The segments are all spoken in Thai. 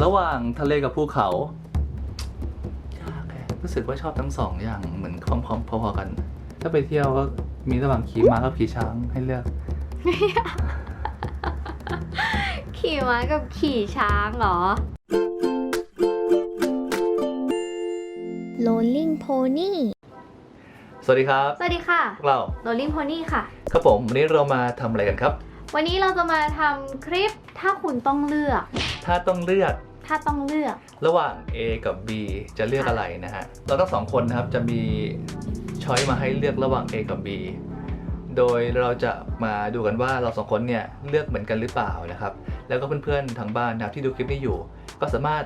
ระหว่างทะเลกับภูเขายากแฮะรู้สึกว่าชอบทั้งสองอย่างเหมือนพร้อมๆพอๆกัน ถ้าไปเที่ยวก็มีระหว่างขี่ม้ากับขี่ช้างให้เลือก ขี่ม้ากับขี่ช้างเหรอ Rolling Pony สวัสดีครับ สวัสดีค่ะ พวกเราโรลลิ่งโพนี่ค่ะ ครับผมวันนี้เรามาทำอะไรกันครับ วันนี้เราจะมาทำคลิปถ้าคุณต้องเลือก ถ้าต้องเลือก ถ้าต้องเลือก ระหว่าง A กับ B จะเลือกอะไรนะฮะ เราทั้งสองคนนะครับจะมีช้อยมาให้เลือกระหว่าง A กับ B โดยเราจะมาดูกันว่าเราสองคนเนี่ยเลือกเหมือนกันหรือเปล่านะครับ แล้วก็เพื่อนๆทางบ้านนะครับที่ดูคลิปนี้อยู่ ก็สามารถ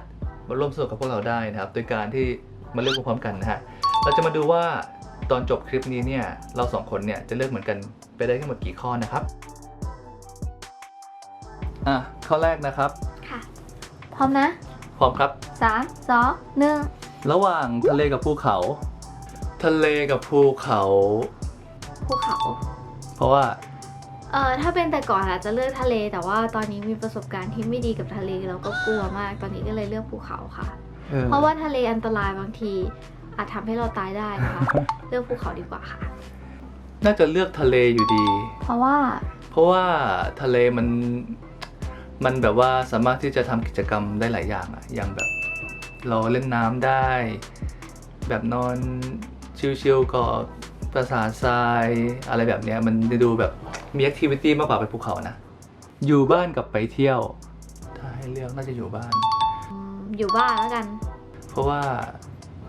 มาร่วมสนุกกับพวกเราได้นะครับ โดยการที่มาเลือกพร้อมๆกันนะฮะ เราจะมาดูว่าตอนจบคลิปนี้เนี่ยเราสองคนเนี่ยจะเลือกเหมือนกันไปได้ทั้งหมดกี่ข้อนะครับ อะข้อแรกนะครับ ค่ะ พร้อมนะพร้อมครับ สามสองหนึ่งระหว่างทะเลกับภูเขา ทะเลกับภูเขา ภูเขา เพราะว่าเอ่อถ้าเป็นแต่ก่อนอาจจะเลือกทะเล แต่ว่าตอนนี้มีประสบการณ์ที่ไม่ดีกับทะเลเราก็กลัวมาก ตอนนี้ก็เลยเลือกภูเขาค่ะออเพราะว่าทะเลอันตรายบางที อาจทำให้เราตายได้นะคะ เลือกภูเขาดีกว่าค่ะ น่าจะเลือกทะเลอยู่ดี เพราะว่าเพราะว่าทะเลมัน มันแบบว่าสามารถที่จะทำกิจกรรมได้หลายอย่างอะอย่างแบบเราเล่นน้ำได้ แบบนอนชิลๆกับประสาททรายอะไรแบบเนี้ยมันจะดูแบบมีแอคทิวิตี้มากกว่าไปภูเขานะ อยู่บ้านกับไปเที่ยว ถ้าให้เลือกน่าจะอยู่บ้านอืมอยู่บ้านแล้วกัน เพราะว่า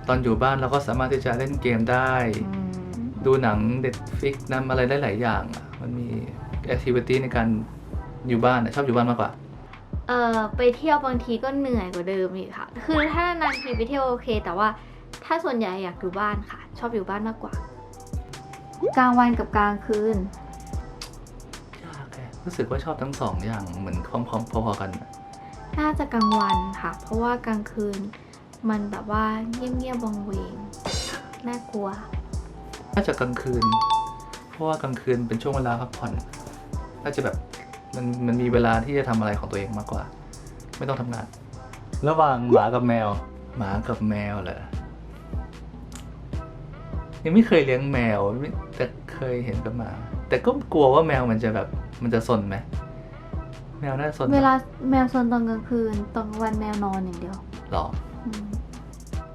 ตอนอยู่บ้านเราก็สามารถที่จะเล่นเกมได้อืมดูหนังเด็ดฟิกนำอะไรได้หลายอย่างอะมันมีแอคทิวิตี้ในการ อยู่บ้านอะชอบอยู่บ้านมากกว่า เอ่อไปเที่ยวบางทีก็เหนื่อยกว่าเดิมอีกค่ะ คือถ้านานทีไปเที่ยวโอเค แต่ว่าถ้าส่วนใหญ่อยากอยู่บ้านค่ะ ชอบอยู่บ้านมากกว่า กลางวันกับกลางคืน ยากแฮะรู้สึกว่าชอบทั้งสองอย่างเหมือนพร้อมๆพอๆกันอะน่าจะกลางวันค่ะ เพราะว่ากลางคืน มันแบบว่าเงียบๆวังเวง น่ากลัว น่าจะกลางคืน เพราะว่ากลางคืนเป็นช่วงเวลาพักผ่อนน่าจะแบบ มันมันมีเวลาที่จะทำอะไรของตัวเองมากกว่า ไม่ต้องทำงาน ระหว่างหมากับแมว หมากับแมวเหรอยังไม่เคยเลี้ยงแมวไม่แต่เคยเห็นกับหมา แต่ก็กลัวว่าแมวมันจะแบบ มันจะซนไหมแมวน่าจะซนไหมเวลาแมวโซนตอนกลางคืนตอนกลางวันแมวนอนอย่างเดียวหรอ อืม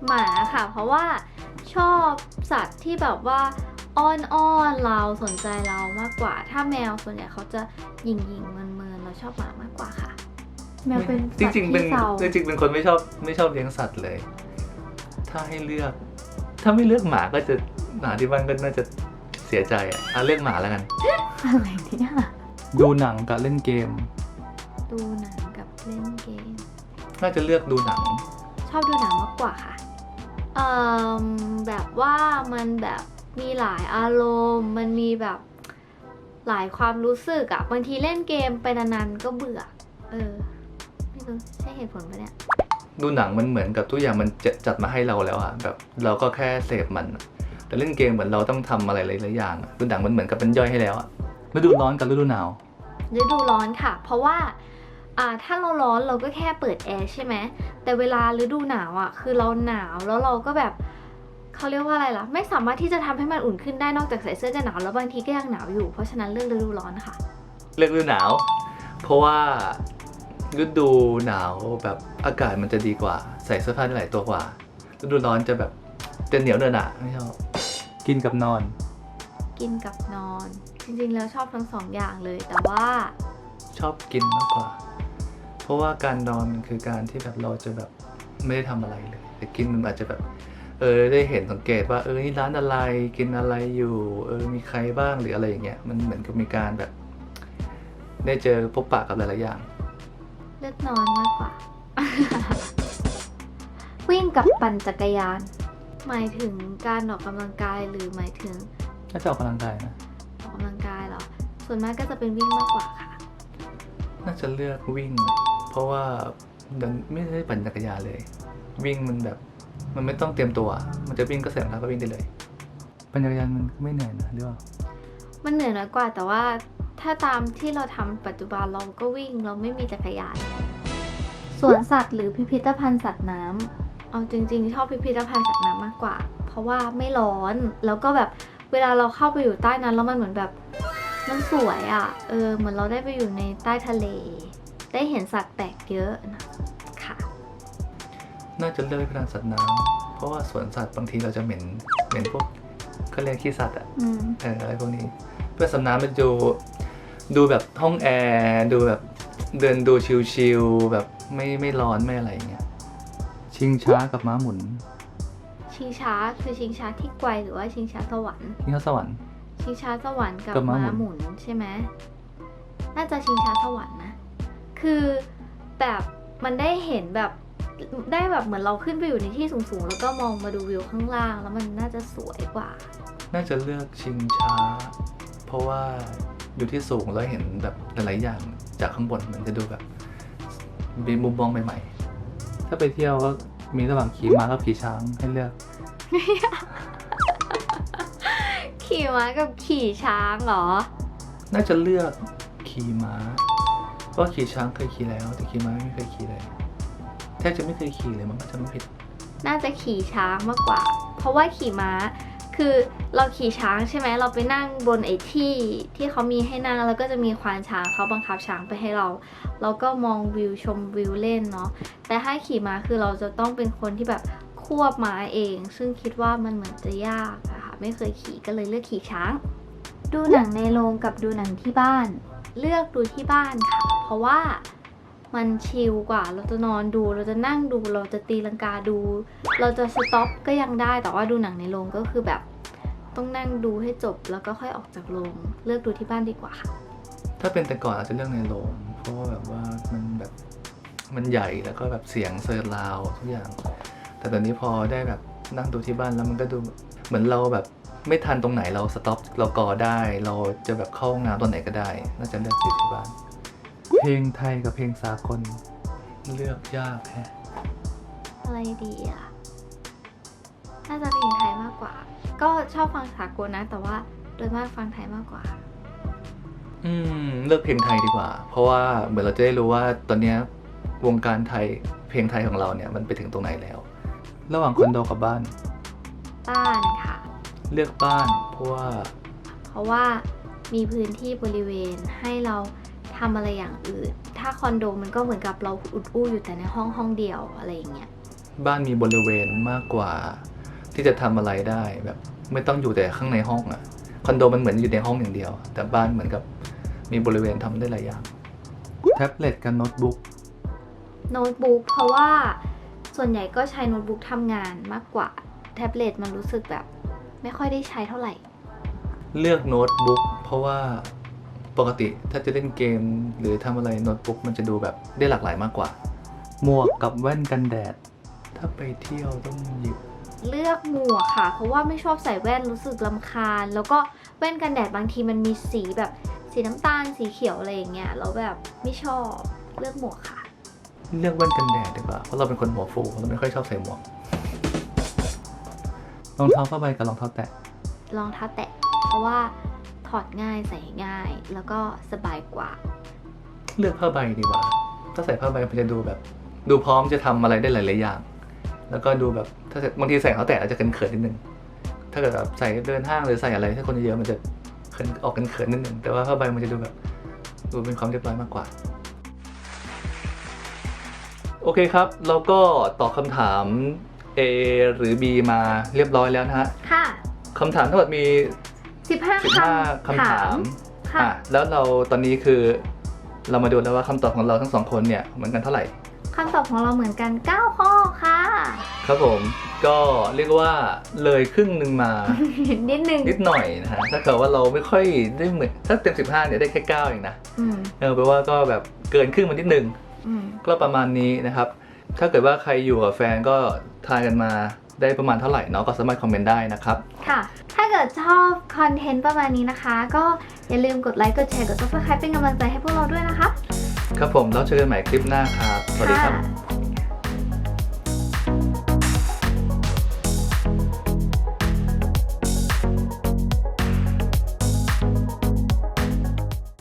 หมาค่ะ เพราะว่าชอบสัตว์ที่แบบว่า อ้อนอ้อนๆเราสนใจเรามากกว่า ถ้าแมวส่วนใหญ่เขาจะยิงยิงๆเมินเมินๆเราชอบหมามากกว่าค่ะ แมวเป็นจสัตว์ริง ๆ เป็นที่เศร้าจริงๆเป็นคนไม่ชอบไม่ชอบเลี้ยงสัตว์เลย ถ้าให้เลือก ถ้าไม่เลือกหมาก็จะหมาที่บ้านก็น่าจะเสียใจอะอะเลือกหมาแล้วกัน อะไรเนี่ยดูหนังกับเล่นเกม ดูหนังกับเล่นเกม น่าจะเลือกดูหนัง ชอบดูหนังมากกว่าค่ะ เอ่อแบบว่ามันแบบ มีหลายอารมณ์ มันมีแบบหลายความรู้สึกอะบางทีเล่นเกมไปนานๆก็เบื่อ เออ ไม่รู้ใช่เหตุผลปะเนี่ย ดูหนังมันเหมือนกับทุกอย่างมันจะจัดมาให้เราแล้วอะแบบเราก็แค่เสพมันอะแต่เล่นเกมเหมือนเราต้องทำอะไรหลายๆอย่างอะดูหนังมันเหมือนกับเป็นย่อยให้แล้วอะฤดูร้อนกับฤดูหนาว ฤดูร้อนค่ะ เพราะว่าอ่าถ้าเราร้อนเราก็แค่เปิดแอร์ใช่ไหม แต่เวลาฤดูหนาวอะ คือเราหนาวแล้วเราก็แบบ เขาเรียกว่าอะไรล่ะ ไม่สามารถที่จะทำให้มันอุ่นขึ้นได้นอกจากใส่เสื้อกันหนาวแล้วบางทีก็ยังหนาวอยู่ เพราะฉะนั้นเลือกฤดูร้อนค่ะเลือกฤดูหนาว เพราะว่าฤดูหนาวแบบอากาศมันจะดีกว่า ใส่เสื้อผ้าได้หลายตัวกว่าฤดูร้อนจะแบบจะเหนียวเนอะหนะไม่ชอบกินกับนอน กินกับนอน จริงๆแล้วชอบทั้งสองอย่างเลย แต่ว่าชอบกินมากกว่า เพราะว่าการนอนมันคือการที่แบบเราจะแบบไม่ได้ทำอะไรเลย แต่กินมันอาจจะแบบ เออได้เห็นสังเกตว่าเออนี่ร้านอะไรกินอะไรอยู่เออมีใครบ้างหรืออะไรอย่างเงี้ยมันเหมือนกับมีการแบบ ได้เจอพบปะกับหลายๆอย่าง เลือกนอนมากกว่า วิ่งกับปั่นจักรยาน หมายถึงการออกกำลังกายหรือหมายถึงน่าจะออกกำลังกายนะออกกำลังกายเหรอ ส่วนมากก็จะเป็นวิ่งมากกว่าค่ะ น่าจะเลือกวิ่ง เพราะว่ามันไม่ได้ปั่นจักรยานเลย วิ่งมันแบบ มันไม่ต้องเตรียมตัว มันจะวิ่งก็เสร็จแล้วก็วิ่งได้เลยปั่นจักรยานมันไม่เหนื่อยนะหรือว่ามันเหนื่อยน้อยกว่า แต่ว่าถ้าตามที่เราทำปัจจุบันเราก็วิ่งเราไม่มีจักรยานสวนสัตว์หรือพิพิธภัณฑ์สัตว์น้ำเอาจริง ๆ ชอบพิพิธภัณฑ์สัตว์น้ำมากกว่า เพราะว่าไม่ร้อนแล้วก็แบบเวลาเราเข้าไปอยู่ใต้นั้นแล้วมันเหมือนแบบมันสวยอะ่ะ เออ เหมือนเราได้ไปอยู่ในใต้ทะเล ได้เห็นสัตว์แปลกเยอะนะ น่าจะเลือกพิพิธภัณฑ์สัตว์น้ำเพราะว่าสวนสัตว์บางทีเราจะเหม็นเหม็นพวกเขาเรียกขี้สัตว์อะอืมเอออะไรพวกนี้เพื่อสำน้ำมันดูดูแบบห้องแอร์ดูแบบเดินดูชิลๆแบบไม่ไม่ร้อนไม่อะไรอย่างเงี้ยชิงช้ากับม้าหมุนชิงช้าคือชิงช้าที่ไกวหรือว่าชิงช้าสวรรค์ นี่เขาสวรรค์ ชิงช้าสวรรค์กับกับม้าม้าหมุนหมุนใช่ไหมน่าจะชิงช้าสวรรค์นะ คือแบบมันได้เห็นแบบ ได้แบบเหมือนเราขึ้นไปอยู่ในที่สูงๆ แล้วก็มองมาดูวิวข้างล่าง แล้วมันน่าจะสวยกว่า น่าจะเลือกชิงช้า เพราะว่าอยู่ที่สูงแล้วเห็นแบบหลายๆอย่างจากข้างบนมันจะดูแบบมีมุมมองใหม่ๆ ถ้าไปเที่ยวก็มีระหว่างขี่ม้ากับขี่ช้างให้เลือก ขี่ม้ากับขี่ช้างเหรอ น่าจะเลือกขี่ม้าเพราะขี่ช้างเคยขี่แล้ว แต่ขี่ม้าไม่เคยขี่เลย แทบจะไม่เคยขี่เลยมันก็จะไม่ผิด น่าจะขี่ช้างมากกว่า เพราะว่าขี่ม้า คือเราขี่ช้างใช่ไหมเราไปนั่งบนไอ้ที่ที่เขามีให้นั่งแล้วก็จะมีควานช้างเขาบังคับช้างไปให้เรา เราก็มองวิวชมวิวเล่นเนาะ แต่ถ้าขี่ม้าคือเราจะต้องเป็นคนที่แบบควบม้าเอง ซึ่งคิดว่ามันเหมือนจะยากอะค่ะไม่เคยขี่ก็เลยเลือกขี่ช้าง ดูหนังในโรงกับดูหนังที่บ้าน เลือกดูที่บ้านค่ะ เพราะว่า มันชิลกว่า เราจะนอนดู เราจะนั่งดู เราจะตีลังกาดู เราจะสต็อปก็ยังได้ แต่ว่าดูหนังในโรงก็คือแบบ ต้องนั่งดูให้จบแล้วก็ค่อยออกจากโรง เลือกดูที่บ้านดีกว่าค่ะ ถ้าเป็นแต่ก่อนอาจจะเลือกในโรง เพราะแบบว่ามันแบบมันใหญ่แล้วก็แบบเสียงเซอร์ราวทุกอย่าง แต่ตอนนี้พอได้แบบนั่งดูที่บ้านแล้วมันก็ดูเหมือนเราแบบไม่ทันตรงไหนเราสต็อปเรากอได้ เราจะแบบเข้าห้องน้ำตอนไหนก็ได้ น่าจะเลือกอยู่ที่บ้าน เพลงไทยกับเพลงสากล เลือกยากแฮะอะไรดีอะ น่าจะเพลงไทยมากกว่า ก็ชอบฟังสากลนะ แต่ว่าโดยมากฟังไทยมากกว่า อืม เลือกเพลงไทยดีกว่า เพราะว่าเหมือนเราจะได้รู้ว่าตอนเนี้ยวงการไทยเพลงไทยของเราเนี่ยมันไปถึงตรงไหนแล้ว ระหว่างคอนโดกับบ้าน บ้านค่ะ เลือกบ้าน เพราะว่า เพราะว่ามีพื้นที่บริเวณให้เรา ทำอะไรอย่างอื่น ถ้าคอนโดมันก็เหมือนกับเราอุดอู้อยู่แต่ในห้องห้องเดียวอะไรอย่างเงี้ย บ้านมีบริเวณมากกว่า ที่จะทำอะไรได้แบบไม่ต้องอยู่แต่ข้างในห้องอะคอนโดมันเหมือนอยู่ในห้องอย่างเดียว แต่บ้านเหมือนกับมีบริเวณทำได้หลายอย่างแท็บเล็ตกับโน้ตบุ๊กโน้ตบุ๊กเพราะว่าส่วนใหญ่ก็ใช้โน้ตบุ๊กทำงานมากกว่าแท็บเล็ตมันรู้สึกแบบ ไม่ค่อยได้ใช้เท่าไหร่ เลือกโน้ตบุ๊กเพราะว่า ปกติถ้าจะเล่นเกมหรือทำอะไรโน้ตบุ๊กมันจะดูแบบได้หลากหลายมากกว่า หมวกกับแว่นกันแดด ถ้าไปเที่ยวต้องหยิบเลือกหมวกค่ะ เพราะว่าไม่ชอบใส่แว่นรู้สึกลำคาญ แล้วก็แว่นกันแดดบางทีมันมีสีแบบสีน้ำตาลสีเขียวอะไรอย่างเงี้ยแล้วแบบไม่ชอบเลือกหมวกค่ะ เลือกแว่นกันแดดดีกว่าเพราะเราเป็นคนหัวฟูเราไม่ค่อยชอบใส่หมวกรองเท้าผ้าใบกับรองเท้าแตะรองเท้าแตะ เพราะว่าถอ ดง่ายใส่ง่าย แล้วก็สบายกว่า เลือกผ้าใบดีกว่า ถ้าใส่ผ้าใบมันจะดูแบบ ดูพร้อมจะทำอะไรได้หลาย ๆ อย่าง แล้วก็ดูแบบถ้าใส่บางทีใส่รองเท้าแตะอาจจะเขินๆนิดนึง ถ้าเกิดแบบใส่เดินห้างหรือใส่อะไร ถ้าคนเยอะๆมันจะเขินออกเขินๆนิดนึง แต่ว่าผ้าใบมันจะดูแบบดูเป็นความเรียบร้อยมากกว่าโอเคครับ เราก็ตอบคำถาม A หรือ B มาเรียบร้อยแล้วนะฮะ ค่ะ คำถามทั้งหมดมี 15 15คำคำถามค่ะ อะแล้วเราตอนนี้คือเรามาดูแล้วว่าคำตอบของเราทั้งสองคนเนี่ยเหมือนกันเท่าไหร่ คำตอบของเราเหมือนกัน 9 ข้อค่ะ ครับผมก็เรียกว่าเลยครึ่งหนึ่งมา นิดนึงนิดหน่อยนะฮะถ้าเกิดว่าเราไม่ค่อยได้เหมือนถ้าเต็ม 15เนี่ยได้แค่9เองนะอืมเออแปลว่าก็แบบเกินครึ่งมานิดนึง อืมก็ประมาณนี้นะครับ ถ้าเกิดว่าใครอยู่กับแฟนก็ทายกันมา ได้ประมาณเท่าไหร่เนาะก็สามารถคอมเมนต์ได้นะครับ ค่ะ ถ้าเกิดชอบคอนเทนต์ประมาณนี้นะคะ ก็อย่าลืมกดไลค์ กดแชร์ กด subscribe เป็นกำลังใจให้พวกเราด้วยนะคะ ครับผมแล้วเจอกันใหม่คลิปหน้าครับ สวัสดีครับค่ะ